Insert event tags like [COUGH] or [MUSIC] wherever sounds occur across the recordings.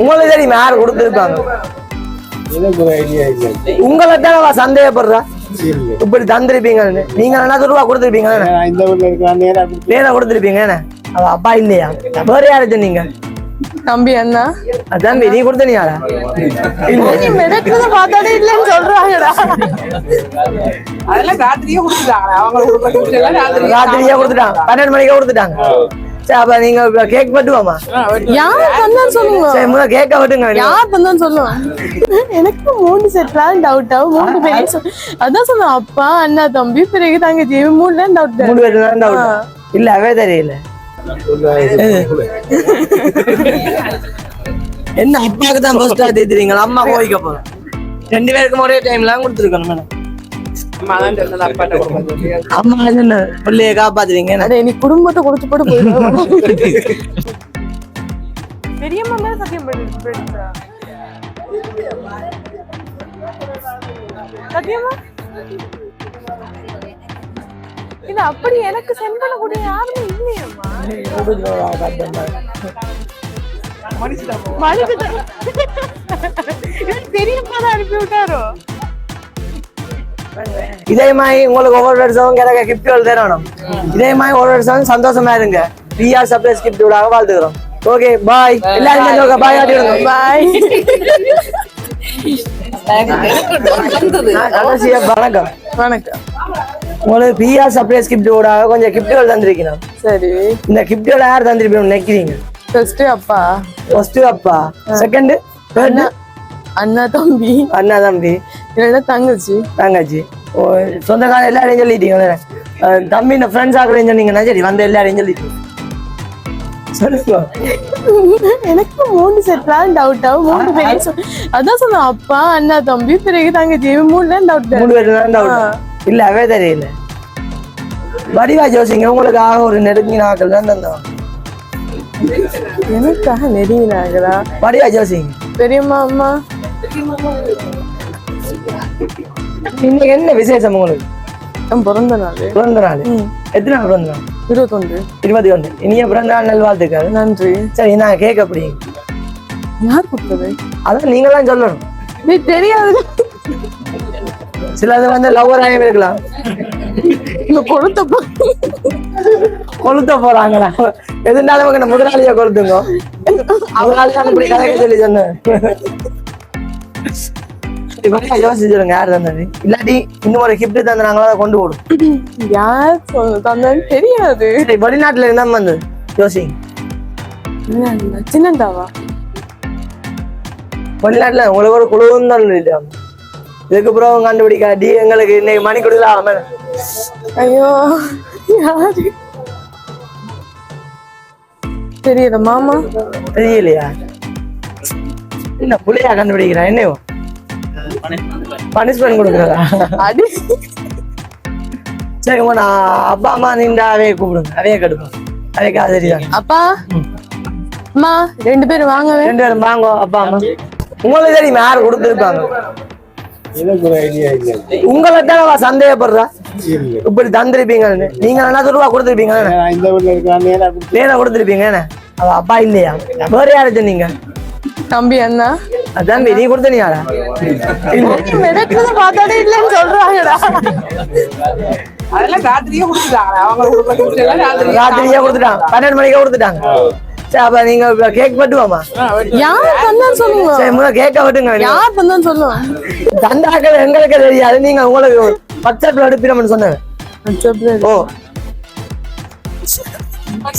உங்களுக்கு தெரியுமா யார் கொடுத்துருப்பாங்க உங்களை தான் சந்தேகப்படுறா? இப்படி தந்திருப்பீங்கன்னு. நீங்க என்ன ரூபா கொடுத்துருப்பீங்க நேரா கொடுத்து நேரா கொடுத்துருப்பீங்க என்ன? அவ அப்பா இல்லையா? வேற யாரு சொன்னீங்க தம்பி அண்ணா. அஹ் தம்பி நீ கொடுத்தனியாடா நீ மிதக்கிறத பார்த்தாலே இல்லைன்னு சொல்றாங்கடா. அதெல்லாம் ராத்திரியே கொடுத்துட்டாங்க. அவங்க கொடுக்கறது எல்லாம் ராத்திரி ராத்திரியா கொடுத்துட்டாங்க. பன்னெண்டு மணிக்கே கொடுத்துட்டாங்க. அப்ப நீங்க கேக் மட்டுவாமா யார் தந்தான்னு சொல்லுங்க. சரி முதல்ல கேக்க விட்டுங்க யார் தந்தான்னு சொல்லுங்க. எனக்கு மூணு செட்லாம் டவுட் ஆகும். மூணு அதான் சொன்னேன் அப்பா அண்ணா தம்பி பிறகு தங்கச்சி இவன் மூணுல டவுட் மூணு பேர் தான். இல்ல அவே தெரியல. என்ன அப்பாவுக்கு தான் ஃபர்ஸ்டா தேத்துறீங்களா அம்மா கோவிக்க போறோம் ரெண்டு பேருக்கும் ஒரே டைம்லாம் கொடுத்துருக்கணும் மேடம். அம்மா தான் சொன்னது அம்மா என்ன பிள்ளைய காப்பாத்துவீங்க அட நீ குடும்பத்தை கொடுத்து போட்டு போயிடுவேன் பெரியம்மா மேல சத்தியம் போயிடுச்சா சத்தியமா இல்ல அப்படி எனக்கு சென்ட் பண்ணக்கூடிய யாருமே இல்லையம்மா மனுஷன் பெரியப்பா தான் அனுப்பி விட்டாரோ இதே மாதிரி உங்களுக்கு ஒவ்வொரு வருஷமும் கிடைக்க கிஃப்ட்கள் தரணும் இதே மாதிரி ஒவ்வொரு வருஷம் சந்தோஷமா இருங்க. பிஆர் சர்ப்ரைஸ் கிஃப்ட் விடாக வாழ்த்துக்கிறோம் ஓகே பாய் எல்லாரும் பாய் ஆட்டி விடுங்க பாய் வணக்கம். வணக்கம். உங்களுக்கு பிஆர் சர்ப்ரைஸ் கிஃப்ட் விடாக கொஞ்சம் கிஃப்ட்கள் தந்திருக்கணும். சரி. இந்த கிஃப்ட்கள் யார் தந்திருப்பீங்க நினைக்கிறீங்க? ஃபர்ஸ்ட் அப்பா. ஃபர்ஸ்ட் அப்பா. செகண்ட் அண்ணா தம்பி. அண்ணா தம்பி. இல்லைன்னா தங்கச்சி. தங்கச்சி. ஓ சொந்தக்கார எல்லாரையும் சொல்லிட்டீங்களே அஹ் தம்பி இந்த ஃப்ரெண்ட்ஸ் ஆக்குறேன்னு சொன்னீங்கன்னா சரி வந்த எல்லாரையும் சொல்லிட்டீங்க எனக்கு மூணு டவுட் ஆகும் மூணு சொல்- அதான் சொன்னேன் அப்பா அண்ணா தம்பி பிறகு தங்கச்சி. இவன் மூணுல டவுட் மூணு பேர் தான் டவுட் இல்ல அவே தெரியல. வடிவா ஜோசிங்க உங்களுக்கு ஆக ஒரு நெருங்கின ஆக்கள் தான் தந்தோம் எனக்காக நெருங்கினாங்களா வடிவா ஜோசிங்க. பெரியம்மா அம்மா. இன்னைக்கு என்ன விசேஷம் உங்களுக்கு? என் பிறந்த நாள். பிறந்த நாள். எத்தனை நாள் பிறந்த நாள்? இருபத்தொன்று. இருபத்தி ஒன்று இனிய பிறந்த நாள் நல்வாழ்த்துக்கள் நன்றி. சரி நான் கேட்க அப்படி யார் கொடுத்தது? அதான் நீங்க தான் சொல்லணும். நீ தெரியாது. சிலது வந்து லவ்வர் ஆகியும் இருக்கலாம் இந்த கொடுத்தப்ப கொளுத்த போறாங்களா? எதுனாலும் உங்க முதலாளிய கொளுத்துங்க. தான் இப்படி கதைக்க சொல்லி சொன்னேன் இப்ப யோசிச்சிருங்க யார் தந்தது? இல்லாட்டி இன்னும் ஒரு கிஃப்ட் தந்தாங்களோ அதை கொண்டு போடும் [CLEARS THROAT] யார் தந்தான்னு தெரியாது. சரி வெளிநாட்டுல இருந்தா வந்தது யோசிங்க சின்னண்டாவா வெளிநாட்டுல உங்களுக்கு ஒரு குழுவும் தான் இல்லையா? இதுக்கு அப்புறம் கண்டுபிடிக்காட்டி எங்களுக்கு இன்னைக்கு மணி கொடுக்கலாம் ஐயோ யாரு? தெரியல மாமா? தெரியலையா? என்ன புள்ளையா கண்டுபிடிக்கிறேன் என்ன பனிஷ்மெண்ட் கொடுக்குறதா அடி சரி உங்க நான் அப்பா அம்மா நீண்டா அவைய கூப்பிடுங்க. அவைய கெடுப்போம். அவைய காதலிதான் அப்பா அம்மா ரெண்டு பேரும் வாங்கவே ரெண்டு பேரும் வாங்க அப்பா அம்மா. உங்களுக்கு தெரியுமா யார் கொடுத்துருப்பாங்க? உங்களை தான் சந்தேகப்படுறா? இல்லை. இப்படி தந்திருப்பீங்கன்னு நீங்க என்ன ரூபா கொடுத்துருப்பீங்க நான் இந்த ஊர்ல இருக்கிற நேரா கொடுத்து நேரா கொடுத்துருப்பீங்க அவ அப்பா இல்லையா? வேற யாரு சொன்னீங்க தம்பி அண்ணா அஹ் தம்பி நீ கொடுத்தனியாடா மிதக்கிறத பார்த்தாலே இல்லைன்னு சொல்றாங்கடா. அதெல்லாம் ராத்திரியே கொடுத்துட்டாங்க அவங்க ராத்திரியே கொடுத்துட்டாங்க பன்னெண்டு மணிக்கே கொடுத்துட்டாங்க. சரி அப்ப நீங்க கேக் மட்டுவாமா யார் சொல்லுங்க. சரி முதல்ல கேக்க விட்டுங்க. யார் தந்தான்னு சொல்லுங்க. தந்தாக்கள் எங்களுக்கு தெரியாது. நீங்க உங்களுக்கு வாட்ஸ்அப்ல அனுப்பிடணும்னு சொன்னேன். ஓ.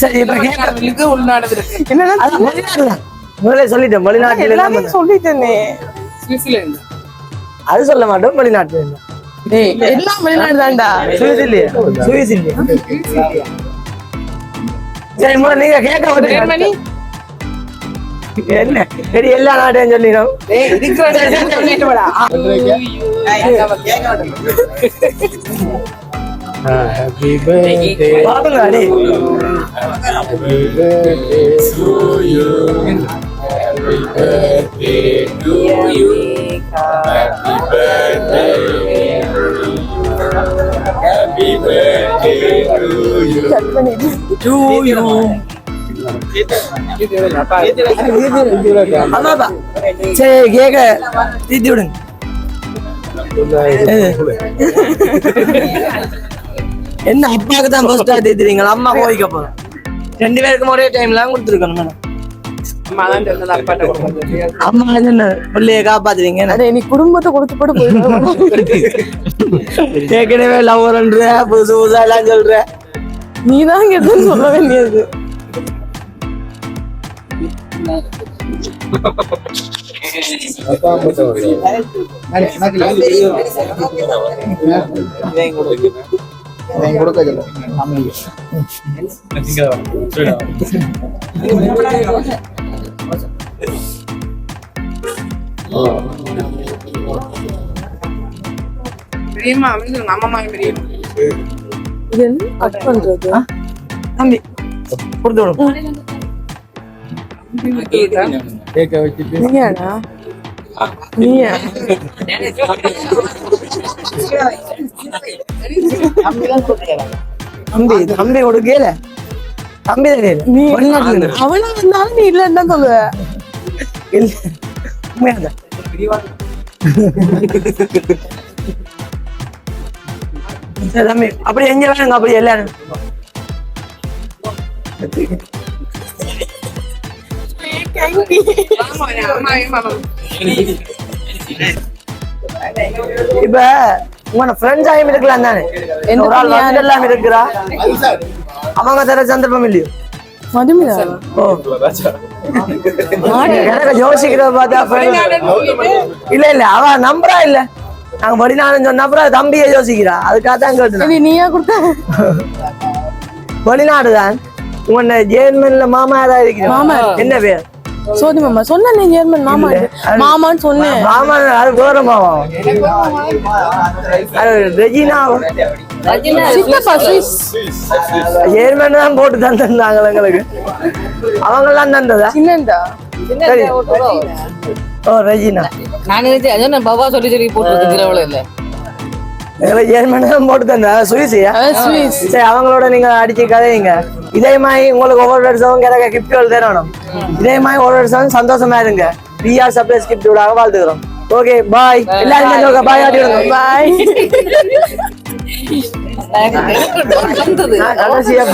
சரி இப்ப உள்நாடு என்னன்னா அதான். முதல்ல சொல்லிட்டேன் வெளிநாட்டுல எல்லாமே சொல்லிட்டேனே. சுவிட்சர்லாந்து அது சொல்ல மாட்டோம் வெளிநாட்டுல இருந்து டேய் எல்லாம் வெளிநாடு தான்டா. சரி முதல்ல நீங்க கேட்க ஜெர்மனி என்ன? சரி எல்லா நாட்டையும் சொல்லிடும் happy Happy birthday to you. Happy birthday. You happy birthday to To you. சரி கேக்க தீத்தி விடுங்க என்ன அப்பாவுக்கு தான் ஃபர்ஸ்டா தீத்துறீங்களா அம்மா கோவிக்க போறோம் ரெண்டு பேருக்கும் ஒரே டைம்லாம் கொடுத்துருக்கணும் மேடம் அம்மா என்ன பிள்ளைய காப்பாத்துறீங்க நீ குடும்பத்தை கொடுத்து போட்டு போயிடுவ ஏற்கனவே லவ்வர்ன்ற புதுசு புதுசா எல்லாம் சொல்ற. நீ தான் கேட்டேன்னு சொல்ல வேண்டியது. பெரியம்மா வந்து இது என்ன? கட் பண்றது? தம்பி. கொடுத்து விடுங்க நீயாடா நீயா? தம்பி தம்பி கொடுக்கல. தம்பி தெரியல நீ அவனா இருந்தாலும் நீ இல்லன்னா சொல்லுவ. இல்ல. சரி தம்பி அப்படி எங்க வேணுங்க அப்படி எல்லாரும் இப்ப உங்க ஃப்ரெண்ட்ஸ் ஆயும் இருக்கலாம் தானே ஒரு ஆள் friend வந்து இருக்கிறா அவங்க தர சந்தர்ப்பம் இல்லையோ எனக்கு யோசிக்கிறத பார்த்தா இல்ல இல்ல அவ நம்புறா இல்ல. நாங்க வெளிநாடு சொன்ன அப்புறம் தம்பியை யோசிக்கிறா. அதுக்காக தான் கேட்டு நீயா கொடுத்த? வெளிநாடு தான் உன்னை ஜேர்மன்ல மாமா தான் இருக்கிறோம் மாமா. என்ன பேர்? சோதி மாமா சொன்னேன் ஜெர்மன் மாமா அது- மாமான்னு சொன்னேன் மாமா அது வேற மாமா. அது ரெஜினா. சித்தப்பா சுவிஸ் தான் போட்டு தந்தாங்க எங்களுக்கு. அவங்க எல்லாம் தந்ததா? சின்னண்டா சரி. ஓ ரெஜினா. நான் பாபா சொல்லி சொல்லி போட்டு இருக்கிறவள இல்ல. போட்டு தந்தா. சுவிசியா சரி அவங்களோட நீங்க அடிச்சு கதைங்க. இதே மாதிரி உங்களுக்கு ஒவ்வொரு வருஷமும் கிடைக்க கிஃப்ட்கள் தரணும். இதே மாதிரி ஒரு வருஷம் சந்தோஷமா இருங்க. பிஆர் சர்ப்ரைஸ் கிஃப்ட் விடாக வாழ்த்துக்கிறோம். ஓகே பாய் எல்லாரும் பாய் ஆடி விடுங்க. பாய் [LAUGHS] கடைசியா.